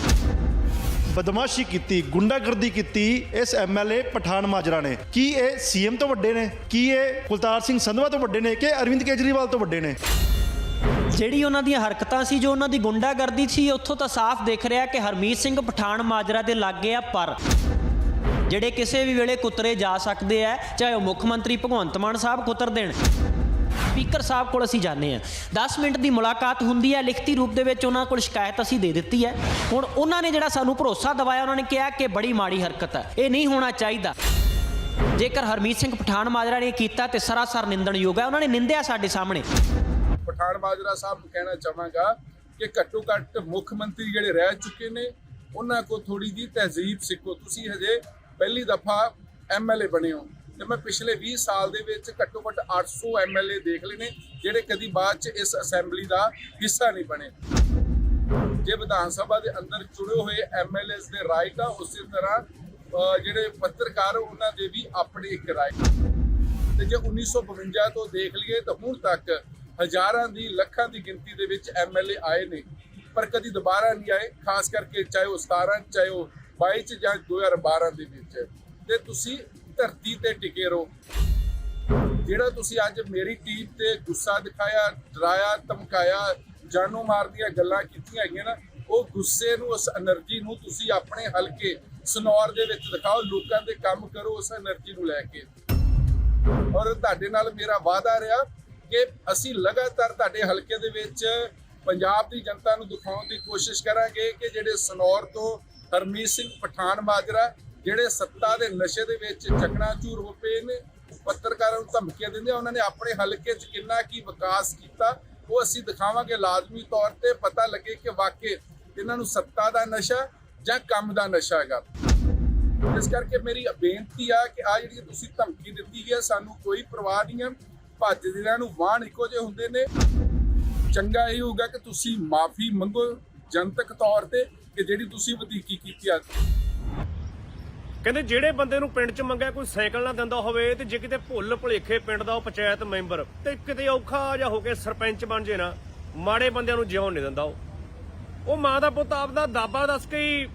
ਬਦਮਾਸ਼ੀ ਕੀਤੀ, ਗੁੰਡਾਗਰਦੀ ਕੀਤੀ ਇਸ ਐਮਐਲਏ ਪਠਾਨ ਮਾਜਰਾ ਨੇ। ਕੀ ਇਹ ਸੀਐਮ ਤੋਂ ਵੱਡੇ ਨੇ? ਕੀ ਇਹ ਕੁਲਤਾਰ ਸਿੰਘ ਸੰਧਵਾ ਤੋਂ ਵੱਡੇ ਨੇ? ਕਿ ਅਰਵਿੰਦ ਕੇਜਰੀਵਾਲ ਤੋਂ ਵੱਡੇ ਨੇ? ਜਿਹੜੀ ਉਹਨਾਂ ਦੀਆਂ ਹਰਕਤਾਂ ਸੀ, ਜੋ ਉਹਨਾਂ ਦੀ ਗੁੰਡਾਗਰਦੀ ਸੀ, ਉੱਥੋਂ ਤਾਂ ਸਾਫ਼ ਦਿਖ ਰਿਹਾ ਕਿ ਹਰਮੀਤ ਸਿੰਘ ਪਠਾਨ ਮਾਜਰਾ ਦੇ ਲਾਗੇ ਆ ਪਰ ਜਿਹੜੇ ਕਿਸੇ ਵੀ ਵੇਲੇ ਕੁੱਤਰੇ ਜਾ ਸਕਦੇ ਆ, ਚਾਹੇ ਉਹ ਮੁੱਖ ਮੰਤਰੀ ਭਗਵੰਤ ਮਾਨ ਸਾਹਿਬ ਕੁੱਤਰ ਦੇਣ, ਸਪੀਕਰ ਸਾਹਿਬ ਕੋਲ ਅਸੀਂ ਜਾਂਦੇ ਆ। 10 ਮਿੰਟ ਦੀ ਮੁਲਾਕਾਤ ਹੁੰਦੀ ਹੈ ਲਿਖਤੀ ਰੂਪ ਦੇ ਵਿੱਚ ਉਹਨਾਂ ਕੋਲ ਸ਼ਿਕਾਇਤ ਅਸੀਂ ਦੇ ਦਿੱਤੀ ਹੈ ਹੁਣ ਉਹਨਾਂ ਨੇ ਜਿਹੜਾ ਸਾਨੂੰ ਭਰੋਸਾ ਦਿਵਾਇਆ, ਉਹਨਾਂ ਨੇ ਕਿਹਾ ਕਿ ਬੜੀ ਮਾੜੀ ਹਰਕਤ ਹੈ ਇਹ ਨਹੀਂ ਹੋਣਾ ਚਾਹੀਦਾ। ਜੇਕਰ ਹਰਮੀਤ ਸਿੰਘ ਪਠਾਨ ਮਾਜਰਾ ਨੇ ਕੀਤਾ ਤੇ ਸਰਾਸਰ ਨਿੰਦਣਯੋਗ ਹੈ ਉਹਨਾਂ ਨੇ ਨਿੰਦਿਆ ਸਾਡੇ ਸਾਹਮਣੇ। ਪਠਾਨ ਬਾਜਰਾ ਸਾਹਿਬ ਨੂੰ ਕਹਿਣਾ ਚਾਹਾਂਗਾ ਕਿ ਘੱਟੋ ਘੱਟ ਮੁੱਖ ਮੰਤਰੀ ਜਿਹੜੇ ਰਹਿ ਚੁੱਕੇ ਨੇ, ਉਹਨਾਂ ਕੋ ਥੋੜੀ ਜੀ ਤਹਿਜ਼ੀਬ ਸਿੱਖੋ। ਤੁਸੀਂ ਹਜੇ ਪਹਿਲੀ ਦਫਾ ਐਮਐਲਏ ਬਣੇ ਹੋ ਤੇ ਮੈਂ ਪਿਛਲੇ 20 ਸਾਲ ਦੇ ਵਿੱਚ ਘੱਟੋ ਘੱਟ 800 ਐਮਐਲਏ ਦੇਖ ਲਏ ਨੇ, ਜਿਹੜੇ ਕਦੀ ਬਾਅਦ ਚ ਇਸ ਅਸੈਂਬਲੀ ਦਾ ਹਿੱਸਾ ਨਹੀਂ ਬਣੇ। ਜੇ ਵਿਧਾਨ ਸਭਾ ਦੇ ਅੰਦਰ ਚੁਣੇ ਹੋਏ ਐਮਐਲਏਸ ਦੇ ਰਾਈਟ ਆ ਉਸੇ ਤਰ੍ਹਾਂ ਜਿਹੜੇ ਪੱਤਰਕਾਰ ਉਹਨਾਂ ਦੇ ਵੀ ਆਪਣੇ ਇੱਕ ਰਾਈਟ ਤੇ ਜੇ 1952 ਤੋਂ ਦੇਖ ਲਈਏ ਤਾਂ ਹੁਣ ਤੱਕ ਹਜ਼ਾਰਾਂ ਦੀ, ਲੱਖਾਂ ਦੀ ਗਿਣਤੀ ਦੇ ਵਿੱਚ ਐਮਐਲਏ ਆਏ ਨੇ, ਪਰ ਕਦੀ ਦੁਬਾਰਾ ਨਹੀਂ ਆਏ, ਖਾਸ ਕਰਕੇ ਚਾਹੇ ਉਹ 17 ਚਾਹੇ ਉਹ 22 ਚ ਜਾਂ 2012 ਦੇ ਵਿੱਚ। ਤੇ ਤੁਸੀਂ ਧਰਤੀ ਤੇ ਟਿਕੇ ਰਹੋ। ਜਿਹੜਾ ਤੁਸੀਂ ਅੱਜ ਮੇਰੀ ਟੀਮ ਤੇ ਗੁੱਸਾ ਦਿਖਾਇਆ, ਡਰਾਇਆ, ਧਮਕਾਇਆ, ਜਾਨੋਂ ਮਾਰਦੀਆਂ ਗੱਲਾਂ ਕੀਤੀਆਂ ਹੈਗੀਆਂ ਨਾ, ਉਹ ਗੁੱਸੇ ਨੂੰ, ਉਸ એનર્ਜੀ ਨੂੰ ਤੁਸੀਂ ਆਪਣੇ ਹਲਕੇ ਸਨੌਰ ਦੇ ਵਿੱਚ ਦਿਖਾਓ, ਲੋਕਾਂ ਦੇ ਕੰਮ ਕਰੋ, ਉਸ એનર્ਜੀ ਨੂੰ ਲੈ ਕੇ। ਔਰ ਤੁਹਾਡੇ ਨਾਲ ਮੇਰਾ ਵਾਅਦਾ ਰਿਹਾ ਕਿ ਅਸੀਂ ਲਗਾਤਾਰ ਤੁਹਾਡੇ ਹਲਕੇ ਦੇ ਵਿੱਚ ਪੰਜਾਬ ਦੀ ਜਨਤਾ ਨੂੰ ਦਿਖਾਉਣ ਦੀ ਕੋਸ਼ਿਸ਼ ਕਰਾਂਗੇ ਕਿ ਜਿਹੜੇ ਸਨੌਰ ਤੋਂ ਹਰਮੀਤ ਸਿੰਘ ਪਠਾਨ ਮਾਜਰਾ ਜਿਹੜੇ ਸੱਤਾ ਦੇ ਨਸ਼ੇ ਦੇ ਵਿੱਚ ਚਕਨਾਚੂਰ ਹੋ ਪਏ ਨੇ, ਪੱਤਰਕਾਰਾਂ ਨੂੰ ਧਮਕੀਆਂ ਦਿੰਦੇ ਉਹਨਾਂ ਨੇ ਆਪਣੇ ਹਲਕੇ 'ਚ ਕਿੰਨਾ ਕੀ ਵਿਕਾਸ ਕੀਤਾ, ਉਹ ਅਸੀਂ ਦਿਖਾਵਾਂਗੇ ਲਾਜ਼ਮੀ ਤੌਰ ਤੇ ਪਤਾ ਲੱਗੇ ਕਿ ਵਾਕਈ ਇਹਨਾਂ ਨੂੰ ਸੱਤਾ ਦਾ ਨਸ਼ਾ ਜਾਂ ਕੰਮ ਦਾ ਨਸ਼ਾ ਹੈਗਾ। ਇਸ ਕਰਕੇ ਮੇਰੀ ਬੇਨਤੀ ਆ ਕਿ ਆ ਜਿਹੜੀ ਤੁਸੀਂ ਧਮਕੀ ਦਿੱਤੀ ਹੈ, ਸਾਨੂੰ ਕੋਈ ਪਰਵਾਹ ਨਹੀਂ ਹੈ। ਭੱਜ ਨੂੰ ਵਾਹਣ ਇੱਕੋ ਜਿਹੇ ਹੁੰਦੇ ਨੇ। ਚੰਗਾ ਇਹ ਹੋਊਗਾ ਕਿ ਤੁਸੀਂ ਮਾਫੀ ਮੰਗੋ ਜਨਤਕ ਤੌਰ ਤੇ ਕਿ ਜਿਹੜੀ ਤੁਸੀਂ ਵਧੀਕੀ ਕੀਤੀ ਆ। ਕਹਿੰਦੇ ਜਿਹੜੇ ਬੰਦੇ ਨੂੰ ਪਿੰਡ 'ਚ ਮੰਗਿਆ ਕੋਈ ਸਾਈਕਲ ਨਾ ਦਿੰਦਾ ਹੋਵੇ, ਤੇ ਜੇ ਕਿਤੇ ਭੁੱਲ ਭੁਲੇਖੇ ਪਿੰਡ ਦਾ ਉਹ ਪੰਚਾਇਤ ਮੈਂਬਰ, ਤੇ ਕਿਤੇ ਔਖਾ ਜਿਹਾ ਹੋ ਕੇ ਸਰਪੰਚ ਬਣ ਜੇ ਨਾ, ਮਾੜੇ ਬੰਦਿਆਂ ਨੂੰ ਜਿਉਣ ਨਹੀਂ ਦਿੰਦਾ ਉਹ। ਉਹ ਮਾਂ ਦਾ ਪੁੱਤ ਆਪਦਾ ਦਾਬਾ ਦੱਸ ਕੇ ਹੀ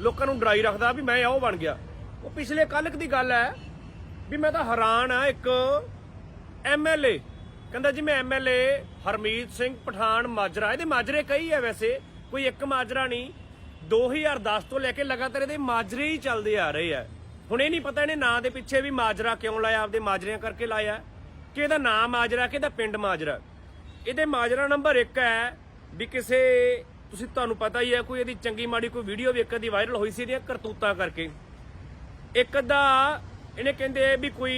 ਲੋਕਾਂ ਨੂੰ ਡਰਾਈ ਰੱਖਦਾ ਵੀ ਮੈਂ ਉਹ ਬਣ ਗਿਆ। ਉਹ ਪਿਛਲੇ ਕੱਲ੍ਹ ਦੀ ਗੱਲ ਹੈ ਵੀ ਮੈਂ ਤਾਂ ਹੈਰਾਨ ਆ ਇੱਕ ਐਮਐਲਏ ਕਹਿੰਦਾ ਜੀ, ਮੈਂ ਐਮਐਲਏ ਹਰਮੀਤ ਸਿੰਘ ਪਠਾਨ ਮਾਜਰਾ। ਇਹਦੇ ਮਾਜਰੇ ਕਈ ਹੈ ਵੈਸੇ, ਕੋਈ ਇੱਕ ਮਾਜਰਾ ਨਹੀਂ। 2010 ਤੋਂ ਲੈ ਕੇ ਲਗਾਤਾਰ ਇਹਦੇ ਮਾਜਰੇ ਹੀ ਚੱਲਦੇ ਆ ਰਹੇ ਆ। ਹੁਣ ਇਹ ਨਹੀਂ ਪਤਾ ਇਹਨੇ ਨਾਂ ਦੇ ਪਿੱਛੇ ਵੀ ਮਾਜਰਾ ਕਿਉਂ ਲਾਇਆ, ਆਪਦੇ ਮਾਜਰਿਆਂ ਕਰਕੇ ਲਾਇਆ। ਕਿ ਇਹਦਾ ਨਾਮ ਮਾਜਰਾ, ਕਿ ਇਹਦਾ ਪਿੰਡ ਮਾਜਰਾ। ਇਹਦੇ ਮਾਜਰਾ ਨੰਬਰ 1 ਹੈ ਵੀ ਕਿਸੇ, ਤੁਸੀਂ ਤੁਹਾਨੂੰ ਪਤਾ ਹੀ ਹੈ, ਕੋਈ ਇਹਦੀ ਚੰਗੀ ਮਾੜੀ ਕੋਈ ਵੀਡੀਓ ਵੀ ਇੱਕ ਦੀ ਵਾਇਰਲ ਹੋਈ ਸੀ ਇਹਦੀਆਂ ਕਰਤੂਤਾਂ ਕਰਕੇ। ਇੱਕ ਦਾ ਇਹਨੇ ਕਹਿੰਦੇ ਵੀ ਕੋਈ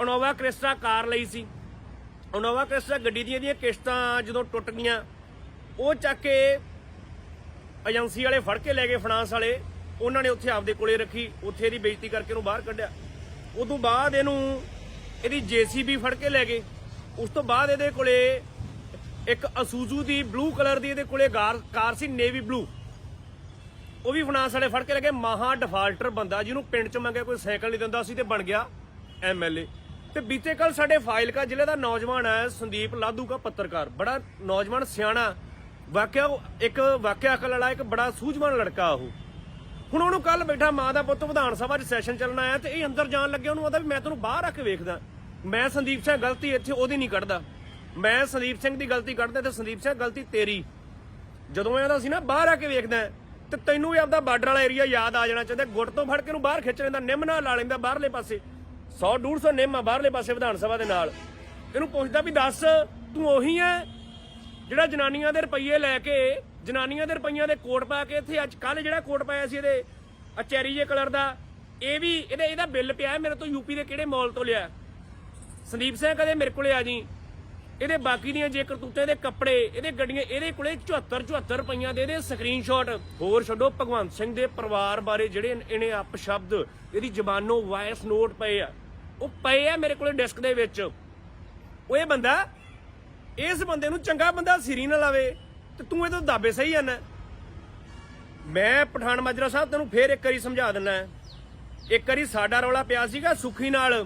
ਇਨੋਵਾ ਕ੍ਰਿਸਟਾ ਕਾਰ ਲਈ ਸੀ। ਇਨੋਵਾ ਕ੍ਰਿਸਟਾ ਗੱਡੀ ਦੀਆਂ ਦੀਆਂ ਕਿਸ਼ਤਾਂ ਜਦੋਂ ਟੁੱਟ ਗਈਆਂ, ਉਹ ਚੱਕ ਕੇ ਏਜੰਸੀ ਵਾਲੇ ਫੜ ਕੇ ਲੈ ਗਏ ਫਾਈਨਾਂਸ ਵਾਲੇ। ਉਹਨਾਂ ਨੇ ਉੱਥੇ ਆਪਦੇ ਕੋਲੇ ਰੱਖੀ, ਉੱਥੇ ਇਹਦੀ ਬੇਇੱਜ਼ਤੀ ਕਰਕੇ ਉਹਨੂੰ ਬਾਹਰ ਕੱਢਿਆ। ਉਦੋਂ ਬਾਅਦ ਇਹਨੂੰ ਇਹਦੀ ਜੀਸੀਬੀ ਫੜ ਕੇ ਲੈ ਗਏ। ਉਸ ਤੋਂ ਬਾਅਦ ਇਹਦੇ ਕੋਲੇ ਇੱਕ ਅਸੂਜ਼ੂ ਦੀ ਬਲੂ ਕਲਰ ਦੀ ਇਹਦੇ ਕੋਲੇ ਕਾਰ ਸੀ ਨੇਵੀ ਬਲੂ ਉਹ ਵੀ ਫਾਈਨਾਂਸ ਵਾਲੇ ਫੜ ਕੇ ਲੈ ਗਏ। ਮਹਾ ਡਿਫਾਲਟਰ ਬੰਦਾ ਜਿਹਨੂੰ ਪਿੰਡ ਚ ਮੰਗਿਆ, ਕੋਈ ਸਾਈਕਲ ਨਹੀਂ ਦਿੰਦਾ ਸੀ ਤੇ ਬਣ ਗਿਆ ਐਮਐਲਏ ਤੇ ਬੀਤੇ ਕੱਲ ਸਾਡੇ ਫਾਈਲਕਾ ਜ਼ਿਲ੍ਹੇ ਦਾ ਨੌਜਵਾਨ ਹੈ ਸੰਦੀਪ ਲਾਧੂ ਦਾ ਪੱਤਰਕਾਰ। ਬੜਾ ਨੌਜਵਾਨ, ਸਿਆਣਾ। ਵਾਕਿਆ ਇੱਕ ਵਾਕਿਆ ਅਕਲ ਵਾਲਾ, ਇੱਕ ਬੜਾ ਸੂਝਵਾਨ ਲੜਕਾ ਉਹ। ਹੁਣ ਉਹਨੂੰ ਕੱਲ ਬੈਠਾ ਮਾਂ ਦਾ ਪੁੱਤ ਵਿਧਾਨ ਸਭਾ 'ਚ ਸੈਸ਼ਨ ਚੱਲਣਾ ਆਇਆ ਤੇ ਇਹ ਅੰਦਰ ਜਾਣ ਲੱਗਿਆ, ਉਹਨੂੰ ਆਦਾ ਵੀ ਮੈਂ ਤੈਨੂੰ ਬਾਹਰ ਆ ਕੇ ਵੇਖਦਾ। ਮੈਂ ਸੰਦੀਪ ਸਿੰਘ ਗਲਤੀ ਇੱਥੇ ਉਹਦੀ ਨਹੀਂ ਕੱਢਦਾ। ਮੈਂ ਸੰਦੀਪ ਸਿੰਘ ਦੀ ਗਲਤੀ ਕੱਢਦਾ ਤੇ ਸੰਦੀਪ ਸਿੰਘ ਗਲਤੀ ਤੇਰੀ। ਜਦੋਂ ਇਹਦਾ ਸੀ ਨਾ, ਬਾਹਰ ਆ ਕੇ ਵੇਖਦਾ ਤੇ ਤੈਨੂੰ ਵੀ ਆਪਦਾ ਬਾਰਡਰ ਵਾਲਾ ਏਰੀਆ ਯਾਦ ਆ ਜਾਣਾ ਚਾਹੀਦਾ। ਗੁੱਟ ਤੋਂ ਫੜ ਕੇ ਨੂੰ ਬਾਹਰ ਖਿੱਚ ਲੈਂਦਾ, ਨਿੰਮ ਨਾਲ ਲਾ ਲੈਂਦਾ ਬਾਹਰਲੇ ਪਾਸੇ। 100 150 ਨਿੰਮ ਆ ਬਾਹਰਲੇ ਪਾਸੇ ਵਿਧਾਨ ਸਭਾ ਦੇ ਨਾਲ। ਇਹਨੂੰ ਪੁੱਛਦਾ ਵੀ ਦੱਸ, ਤੂੰ ਉਹੀ ਹੈ ਜਿਹੜਾ ਜਨਾਨੀਆਂ ਦੇ ਰੁਪਈਏ ਲੈ ਕੇ, ਜਨਾਨੀਆਂ ਦੇ ਰੁਪਈਆਂ ਦੇ ਕੋਟ ਪਾ ਕੇ ਇੱਥੇ ਅੱਜ ਕੱਲ ਜਿਹੜਾ ਕੋਟ ਪਾਇਆ ਸੀ ਇਹਦੇ ਆ ਚੈਰੀ ਜੇ ਕਲਰ ਦਾ, ਇਹ ਵੀ ਇਹਦਾ ਇਹਦਾ ਬਿੱਲ ਪਿਆ ਮੇਰੇ ਤੋਂ ਯੂਪੀ ਦੇ ਕਿਹੜੇ ਮਾਲ ਤੋਂ ਲਿਆ। ਸੰਦੀਪ ਸਿੰਘ ਕਦੇ ਮੇਰੇ ਕੋਲੇ ਆ ਜੀ। ਇਹਦੇ ਬਾਕੀ ਦੀਆਂ ਜੇ ਕਰਤੂਤੇ ਦੇ ਕੱਪੜੇ, ਇਹਦੇ ਗੱਡੀਆਂ, ਇਹਦੇ ਕੋਲੇ 74 74 ਰੁਪਈਆਂ ਦੇ ਇਹਦੇ ਸਕਰੀਨਸ਼ਾਟ ਹੋਰ ਛੱਡੋ, ਭਗਵੰਤ ਸਿੰਘ ਦੇ ਪਰਿਵਾਰ ਬਾਰੇ ਜਿਹੜੇ ਇਹਨੇ ਅਪ ਸ਼ਬਦ, ਇਹਦੀ ਜ਼ਬਾਨੋਂ ਵਾਇਸ ਨੋਟ ਪਏ ਆ। ਉਹ ਪਏ ਆ ਮੇਰੇ ਕੋਲੇ ਡਿਸਕ ਦੇ ਵਿੱਚ। ਉਹ ਇਹ ਬੰਦਾ, ਇਸ ਬੰਦੇ ਨੂੰ ਚੰਗਾ ਬੰਦਾ ਸਿਰੀ ਨਾ ਲਾਵੇ ਤੇ ਤੂੰ ਇਹਦੋਂ ਦਾਬੇ ਸਹੀ ਜਾਂਦਾ ਮੈਂ ਪਠਾਨ ਮਾਜਰਾ ਸਾਹਿਬ ਤੈਨੂੰ ਫੇਰ ਇੱਕ ਵਾਰੀ ਸਮਝਾ ਦਿੰਦਾ ਇੱਕ ਵਾਰੀ ਸਾਡਾ ਰੌਲਾ ਪਿਆ ਸੀਗਾ ਸੁਖੀ ਨਾਲ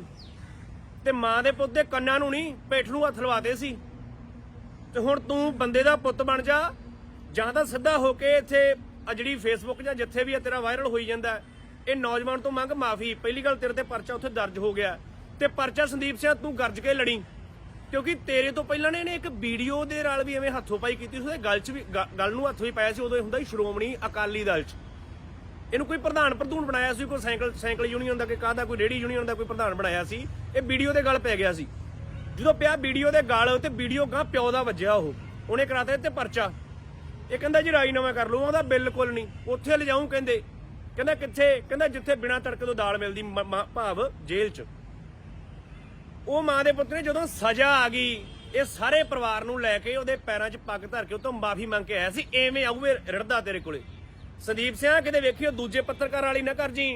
ਤੇ ਮਾਂ ਦੇ ਪੁੱਤ ਦੇ ਕੰਨਾਂ ਨੂੰ ਨਹੀਂ ਪੇਠ ਨੂੰ ਹੱਥ ਲਵਾਦੇ ਸੀ। ਤੇ ਹੁਣ ਤੂੰ ਬੰਦੇ ਦਾ ਪੁੱਤ ਬਣ ਜਾ, ਜਾਂ ਤਾਂ ਸਿੱਧਾ ਹੋ ਕੇ ਇੱਥੇ ਆ ਜਿਹੜੀ ਫੇਸਬੁੱਕ ਜਾਂ ਜਿੱਥੇ ਵੀ ਆ ਤੇਰਾ ਵਾਇਰਲ ਹੋਈ ਜਾਂਦਾ। ਇਹ ਨੌਜਵਾਨ ਤੋਂ ਮੰਗ ਮਾਫੀ। ਪਹਿਲੀ ਗੱਲ ਤੇਰੇ ਤੇ ਪਰਚਾ ਉੱਥੇ ਦਰਜ ਹੋ ਗਿਆ। ਤੇ ਪਰਚਾ ਸੰਦੀਪ ਸਿੰਘ ਤੂੰ ਗਰਜ ਕੇ ਲੜੀ। ਕਿਉਂਕਿ ਤੇਰੇ ਤੋਂ ਪਹਿਲਾਂ ਨੇ ਇਹਨੇ ਇੱਕ ਵੀਡੀਓ ਦੇ ਨਾਲ ਵੀ ਐਵੇਂ ਹੱਥੋਂ ਪਾਈ ਕੀਤੀ ਸੀ, ਉਹਦੇ ਗਲ 'ਚ ਵੀ ਗੱਲ ਨੂੰ ਹੱਥ ਵੀ ਪਾਇਆ ਸੀ, ਉਦੋਂ ਇਹ ਹੁੰਦਾ ਸੀ ਸ਼੍ਰੋਮਣੀ ਅਕਾਲੀ ਦਲ 'ਚ। ਇਹਨੂੰ ਕੋਈ ਪ੍ਰਧਾਨ ਪ੍ਰਧੂਨ ਬਣਾਇਆ ਸੀ, ਕੋਈ ਸਾਈਕਲ ਸਾਈਕਲ ਯੂਨੀਅਨ ਦਾ ਕਿ ਕਾਹਦਾ ਕੋਈ ਰੇੜੀ ਯੂਨੀਅਨ ਦਾ ਕੋਈ ਪ੍ਰਧਾਨ ਬਣਾਇਆ ਸੀ, ਇਹ ਵੀਡੀਓ ਦੇ ਗੱਲ ਪੈ ਗਿਆ ਸੀ। ਜਦੋਂ ਪਿਆ ਵੀਡੀਓ ਦੇ ਗਲ, ਤੇ ਵੀਡੀਓ ਗਾਂ ਪਿਓ ਦਾ ਵੱਜਿਆ ਉਹ। ਉਹਨੇ ਕਰਾਤਾ ਇਹ ਤੇ ਪਰਚਾ। ਇਹ ਕਹਿੰਦਾ ਜੀ, ਰਾਜੀਨਾਮਾ ਕਰ ਲਓ ਉਹਦਾ ਬਿਲਕੁਲ ਨਹੀਂ। ਉੱਥੇ ਲਿਜਾਉਂ ਕਹਿੰਦੇ ਕਹਿੰਦਾ ਕਿੱਥੇ, ਕਹਿੰਦਾ ਜਿੱਥੇ ਬਿਨਾਂ ਤੜਕੇ ਤੋਂ ਦਾਲ ਮਿਲਦੀ ਭਾਵ ਜੇਲ੍ਹ 'ਚ। ਉਹ ਮਾਂ ਦੇ ਪੁੱਤ ਨੇ ਜਦੋਂ ਸਜ਼ਾ ਆ ਗਈ, ਇਹ ਸਾਰੇ ਪਰਿਵਾਰ ਨੂੰ ਲੈ ਕੇ ਉਹਦੇ ਪੈਰਾਂ 'ਚ ਪੱਗ ਧਰ ਕੇ ਉਹ ਤੋਂ ਮਾਫੀ ਮੰਗ ਕੇ ਆਇਆ ਸੀ, ਐਵੇਂ ਆਊ ਰੜਦਾ ਤੇਰੇ ਕੋਲੇ। ਸੰਦੀਪ ਸਿੰਘ ਕਿਤੇ ਵੇਖਿਓ ਦੂਜੇ ਪੱਤਰਕਾਰ ਵਾਲੀ ਨਾ ਕਰ ਜੀ,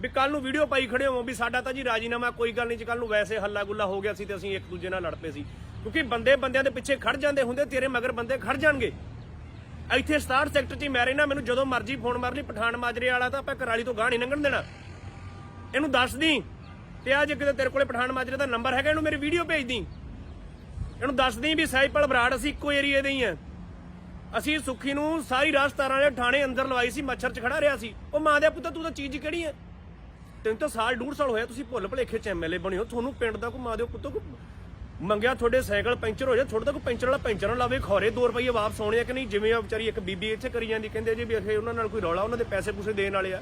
ਵੀ ਕੱਲ ਨੂੰ ਵੀਡੀਓ ਪਾਈ ਖੜੇ ਹੋ ਵੀ ਸਾਡਾ ਤਾਂ ਜੀ ਰਾਜੀਨਾਮਾ ਕੋਈ ਗੱਲ ਨਹੀਂ ਜੀ ਕੱਲ ਨੂੰ ਵੈਸੇ ਹੱਲਾ ਗੁੱਲਾ ਹੋ ਗਿਆ ਸੀ ਤੇ ਅਸੀਂ ਇੱਕ ਦੂਜੇ ਨਾਲ ਲੜ ਪਏ ਸੀ। ਕਿਉਂਕਿ ਬੰਦੇ ਬੰਦਿਆਂ ਦੇ ਪਿੱਛੇ ਖੜ ਜਾਂਦੇ ਹੁੰਦੇ, ਤੇਰੇ ਮਗਰ ਬੰਦੇ ਖੜ ਜਾਣਗੇ। ਇੱਥੇ 67 ਸੈਕਟਰ 'ਚ ਮੈਂ ਰਹਿਣਾ ਮੈਨੂੰ ਜਦੋਂ ਮਰਜ਼ੀ ਫੋਨ ਮਾਰ ਲਈ, ਪਠਾਨ ਮਾਜਰੇ ਵਾਲਾ ਤਾਂ ਆਪਾਂ ਕਰਾਲੀ ਤੋਂ ਗਾਹ ਨਹੀਂ ਲੰਘਣ ਦੇਣਾ। ਇਹਨੂੰ ਦੱਸ ਦੀ, ਤੇ ਅੱਜ ਕਿਤੇ ਤੇਰੇ ਕੋਲੇ ਪਠਾਨ ਮਾਜਰੇ ਦਾ ਨੰਬਰ ਹੈਗਾ, ਇਹਨੂੰ ਮੇਰੀ ਵੀਡੀਓ ਭੇਜ ਦੀ। ਇਹਨੂੰ ਦੱਸ ਦੇਈਂ ਵੀ ਸਾਈਪਲ ਬਰਾੜ, ਅਸੀਂ ਇੱਕੋ ਏਰੀਏ ਦੇ ਹੀ ਆ। ਅਸੀਂ ਸੁੱਖੀ ਨੂੰ ਸਾਰੀ ਰਾਜਸਥਾਨ ਵਾਲੇ ਥਾਣੇ ਅੰਦਰ ਲਵਾਈ ਸੀ, ਮੱਛਰ 'ਚ ਖੜਾ ਰਿਹਾ ਸੀ। ਉਹ ਮਾਂ ਦੇ ਪੁੱਤ, ਤੂੰ ਤਾਂ ਚੀਜ਼ ਕਿਹੜੀ ਹੈ ਤੈਨੂੰ ਤਾਂ ਸਾਲ ਡੂਢ ਸਾਲ ਹੋਇਆ, ਤੁਸੀਂ ਭੁੱਲ ਭੁਲੇਖੇ ਚ ਐਮਐਲਏ ਬਣੇ ਹੋ, ਤੁਹਾਨੂੰ ਪਿੰਡ ਦਾ ਕੋਈ ਮਾਂ ਦੇ ਪੁੱਤੋ ਕੋ ਮੰਗਿਆ ਤੁਹਾਡੇ ਸਾਈਕਲ ਪੈਂਚਰ ਹੋ ਜਾ ਤੁਹਾਡੇ ਕੋਈ ਪੈਂਚਰ ਵਾਲਾ ਪੈਂਚਰ ਨਾ ਲਾਵੇ, ਖੋਰੇ 2 ਰੁਪਏ ਵਾਪਸ ਆਉਣੇ ਆ ਕਿ ਨਹੀਂ? ਜਿਵੇਂ ਆ ਵਿਚਾਰੀ ਇੱਕ ਬੀਬੀ ਇੱਥੇ ਕਰੀ ਜਾਂਦੀ, ਕਹਿੰਦੇ ਜੀ ਵੀ ਅਖੇ ਉਹਨਾਂ ਨਾਲ ਕੋਈ ਰੌਲਾ, ਉਹਨਾਂ ਦੇ ਪੈਸੇ ਪੂਸੇ ਦੇਣ ਵਾਲੇ ਆ।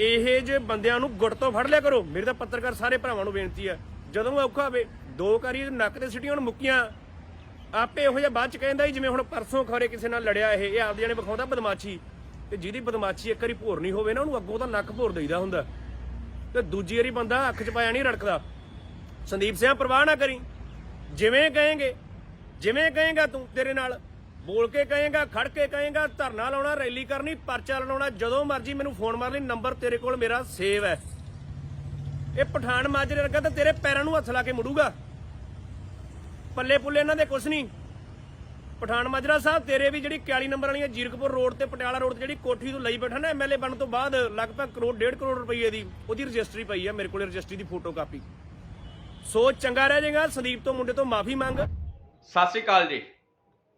ਇਹ ਜੇ ਬੰਦਿਆਂ ਨੂੰ ਗੁੱਟ ਤੋਂ ਫੜ ਲਿਆ ਕਰੋ, ਮੇਰੇ ਤਾਂ ਪੱਤਰਕਾਰ ਸਾਰੇ ਭਰਾਵਾਂ ਨੂੰ ਬੇਨਤੀ ਆ, ਜਦੋਂ ਔਖਾ ਹੋਵੇ, ਦੋ ਕਰੀ ਨੱਕ ਤੇ ਸਿੱਟੀਆਂ ਹੁਣ ਮੁੱਕੀਆਂ। ਆਪੇ ਇਹੋ ਜਿਹਾ ਬਾਅਦ ਚ ਕਹਿੰਦਾ ਜਿਵੇਂ ਹੁਣ ਪਰਸੋਂ ਖੋਰੇ ਕਿਸੇ ਨਾਲ ਲੜਿਆ ਇਹ ਇਹ ਆਪਦੇ ਜਾਣੇ ਵਿਖਾਉਂਦਾ ਬਦਮਾਸ਼ੀ। ਤੇ ਜਿਹਦੀ ਬਦਮਾਸ਼ੀ ਇੱਕ ਵਾਰੀ ਭੋਰਨੀ ਹੋਵੇ ਨਾ, ਉਹਨੂੰ ਅੱਗੋਂ ਤਾਂ ਨੱਕ ਭੋਰ ਦੇਈਦਾ ਹੁੰਦਾ। ਤੇ ਦੂਜੀ ਵਾਰੀ ਬੰਦਾ ਅੱਖ 'ਚ ਪਾਇਆ ਨਹੀਂ ਰੜਕਦਾ। ਸੰਦੀਪ ਸਿੰਘ ਪਰਵਾਹ ਨਾ ਕਰੀ। ਜਿਵੇਂ ਕਹੇਂਗੇ, ਜਿਵੇਂ ਕਹੇਂਗਾ ਤੂੰ ਤੇਰੇ ਨਾਲ, ਬੋਲ ਕੇ ਕਹੇਂਗਾ, ਖੜ ਕੇ ਕਹੇਂਗਾ, ਧਰਨਾ ਲਾਉਣਾ, ਰੈਲੀ ਕਰਨੀ, ਪਰਚਾ ਲਾਉਣਾ ਜਦੋਂ ਮਰਜ਼ੀ ਮੈਨੂੰ ਫੋਨ ਮਾਰ ਲਈ, ਨੰਬਰ ਤੇਰੇ ਕੋਲ ਮੇਰਾ ਸੇਵ ਹੈ। ਇਹ ਪਠਾਨ ਮਾਜਰੇ ਵਰਗਾ ਤਾਂ ਤੇਰੇ ਪੈਰਾਂ ਨੂੰ ਹੱਥ ਲਾ ਕੇ ਮੁੜੂਗਾ। ਪੱਲੇ ਪੁੱਲੇ ਇਹਨਾਂ ਦੇ ਕੁਛ ਨਹੀਂ। ਪਠਾਨ ਮਾਜਰਾ ਸਾਹਿਬ, ਤੇਰੇ ਵੀ ਜਿਹੜੀ 41 ਨੰਬਰ ਵਾਲੀ ਜੀਰਕਪੁਰ ਰੋਡ ਤੇ, ਪਟਿਆਲਾ ਰੋਡ ਤੇ ਜਿਹੜੀ ਕੋਠੀ ਤੋਂ ਲਈ ਬੈਠਾ ਨਾ ਐਮਐਲਏ ਬਣਨ ਤੋਂ ਬਾਅਦ, ਲਗਭਗ ਕਰੋੜ, ਡੇਢ ਕਰੋੜ ਰੁਪਏ ਦੀ ਉਹਦੀ ਰਜਿਸਟਰੀ ਪਈ ਹੈ ਮੇਰੇ ਕੋਲੇ ਰਜਿਸਟਰੀ ਦੀ ਫੋਟੋ ਕਾਪੀ। ਸੋਚ ਚੰਗਾ ਰਹਿ ਜਾਏਗਾ, ਸੰਦੀਪ ਤੋਂ ਮੁੰਡੇ ਤੋਂ ਮਾਫੀ ਮੰਗ। ਸਤਿ ਸ਼੍ਰੀ ਅਕਾਲ ਜੀ।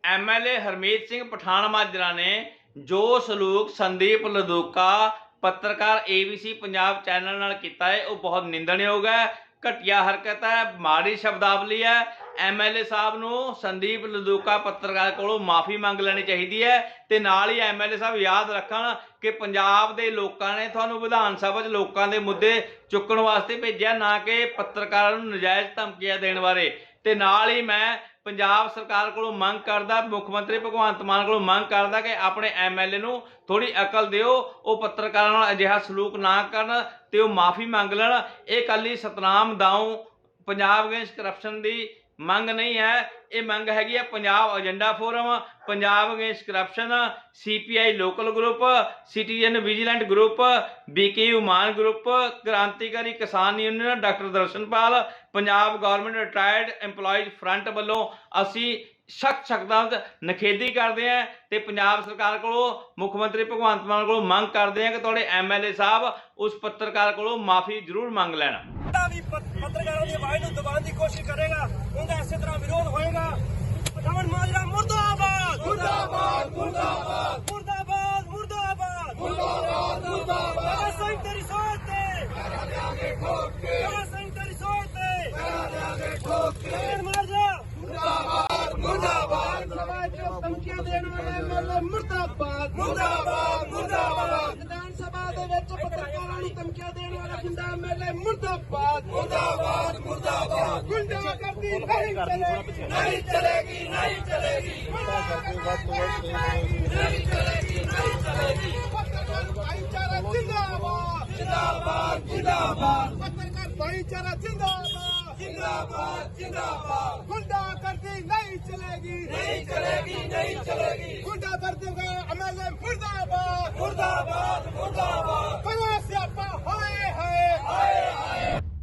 ਐਮਐਲਏ ਹਰਮੀਤ ਸਿੰਘ ਪਠਾਨ ਮਾਜਰਾ ਨੇ ਜੋ ਸਲੂਕ ਸੰਦੀਪ ਲਦੂਕਾ ਪੱਤਰਕਾਰ ਏਬੀਸੀ ਪੰਜਾਬ ਚੈਨਲ ਨਾਲ ਕੀਤਾ ਹੈ। ਉਹ ਬਹੁਤ ਨਿੰਦਣਯੋਗ ਹੈ। ਘਟੀਆ ਹਰਕਤ ਹੈ, ਮਾੜੀ ਸ਼ਬਦਾਵਲੀ ਹੈ। ਐਮਐਲਏ ਸਾਹਿਬ ਨੂੰ ਸੰਦੀਪ ਲਦੂਕਾ ਪੱਤਰਕਾਰ ਕੋਲੋਂ ਮਾਫੀ ਮੰਗ ਲੈਣੀ ਚਾਹੀਦੀ ਹੈ ਤੇ ਨਾਲ ਹੀ ਐਮਐਲਏ ਸਾਹਿਬ ਯਾਦ ਰੱਖਣ ਕਿ ਪੰਜਾਬ ਦੇ ਲੋਕਾਂ ਨੇ ਤੁਹਾਨੂੰ ਵਿਧਾਨ ਸਭਾ 'ਚ ਲੋਕਾਂ ਦੇ ਮੁੱਦੇ ਚੁੱਕਣ ਵਾਸਤੇ ਭੇਜਿਆ, ਨਾ ਕਿ ਪੱਤਰਕਾਰਾਂ ਨੂੰ ਨਜਾਇਜ਼ ਧਮਕੀਆਂ ਦੇਣ ਬਾਰੇ। ਤੇ ਨਾਲ ਹੀ ਮੈਂ ਪੰਜਾਬ ਸਰਕਾਰ ਕੋਲੋਂ ਮੰਗ ਕਰਦਾ, ਮੁੱਖ ਮੰਤਰੀ ਭਗਵੰਤ ਮਾਨ ਕੋਲੋਂ ਮੰਗ ਕਰਦਾ ਕਿ ਆਪਣੇ ਐਮਐਲਏ ਨੂੰ ਥੋੜੀ ਅਕਲ ਦਿਓ, ਉਹ ਪੱਤਰਕਾਰਾਂ ਨਾਲ ਅਜਿਹਾ ਸਲੂਕ ਨਾ ਕਰਨ ਤੇ ਉਹ ਮਾਫੀ ਮੰਗ ਲੈਣ। ਇਹ ਕੱਲੀ ਸਤਨਾਮ ਦਾਉ ਪੰਜਾਬ ਅਗੇਂਸਟ ਕਰਪਸ਼ਨ ਦੀ ਮੰਗ ਨਹੀਂ ਹੈ। ਇਹ ਮੰਗ ਹੈਗੀ ਹੈ Punjab agenda forum, Punjab against corruption CPI local group, citizen vigilant group BKU Mann group, Krantikari Kisan union, doctor Darshanpal Punjab government retired EMPLOYEES front ਵੱਲੋਂ ਅਸੀਂ ਸਖਤ ਸ਼ਬਦਾਂ ਨਖੇਦੀ ਕਰਦੇ ਹਾਂ ਤੇ ਪੰਜਾਬ ਸਰਕਾਰ ਕੋਲੋਂ ਮੁੱਖ ਮੰਤਰੀ ਭਗਵੰਤ ਮਾਨ ਕੋਲੋਂ ਮੰਗ ਕਰਦੇ ਹਾਂ ਕਿ ਤੁਹਾਡੇ ਐਮਐਲਏ ਸਾਹਿਬ ਉਸ ਪੱਤਰਕਾਰ ਕੋਲੋਂ ਮਾਫੀ ਜ਼ਰੂਰ ਮੰਗ ਲੈਣ ਪੱਤਰਕਾਰਾਂ ਦੀ ਆਵਾਜ਼ ਨੂੰ ਦਬਾਉਣ ਦੀ ਕੋਸ਼ਿਸ਼ ਕਰੇਗਾ ਉਹਦਾ ਇਸੇ ਤਰ੍ਹਾਂ ਵਿਰੋਧ ਹੋਏਗਾ ਪਠਾਨ ਮਾਜਰਾ ਮੁਰਦਾਬਾਦ ਮੁਰਦਾਬਾਦ ਮੁਰਦਾਬਾਦ ਮੁਰਦਾਬਾਦ ਮੁਰਦਾਬਾਦ ਮੁਰਦਾਬਾਦ ਮੁਰਦਾਬਾਦ ਸਿੰਘ ਤੇਰੀ ਸੋਚ ਤੇ ਪੈਰਾ ਦੇਾਂਗੇ ਠੋਕ ਕੇ ਸਿੰਘ ਤੇਰੀ ਸੋਚ ਤੇ ਪੈਰਾ ਕੇ ਪਠਾਨ ਮਾਜਰਾ ਮੁਰਦਾਬਾਦ ਮੁਰਦਾਬਾਦ। ਸਮਾਜ ਨੂੰ ਧਮਕੀਆਂ ਦੇਣ ਵਾਲੇ ਐਮਐਲਏ ਮੁਰਦਾਬਾਦ। ਮੁਰਦਾਬਾਦ ਮੁਰਦਾਬਾਦ। ਵਿਧਾਨ ਸਭਾ ਦੇ ਵਿੱਚ ਪੱਤਰਕਾਰਾਂ ਨੂੰ ਧਮਕੀਆਂ ਦੇਣ ਵਾਲਾ ਗੁੰਡਾ ਐਮਐਲਏ ਮੁਰਦਾਬਾਦ। ਮੁਰਦਾਬਾਦ ਮੁਰਦਾਬਾਦ। ਗੁੰਡਾ ਕਰਦੀ ਨਹੀਂ ਚਲੇਗੀ। ਨਹੀਂ ਚਲੇਗੀ ਨਹੀਂ ਚਲੇਗੀ। ਨਹੀਂ ਚਲੇਗੀ ਨਹੀਂ ਚਲੇਗੀ। ਪੱਤਰਕਾਰ ਭਾਈਚਾਰਾ ਜਿੰਦਾਬਾਦ। ਜਿੰਦਾਬਾਦ ਜਿੰਦਾਬਾਦ। ਪੱਤਰਕਾਰ ਭਾਈਚਾਰਾ ਜਿੰਦਾਬਾਦ। जिंदाबाद जिंदाबाद गुंडा गर्दी नहीं चलेगी नहीं चलेगी नहीं चलेगी गुंडा गर्दी का अमल मुर्दाबाद मुर्दाबाद मुर्दाबाद करो स्यापा हाय हाय हाय हाय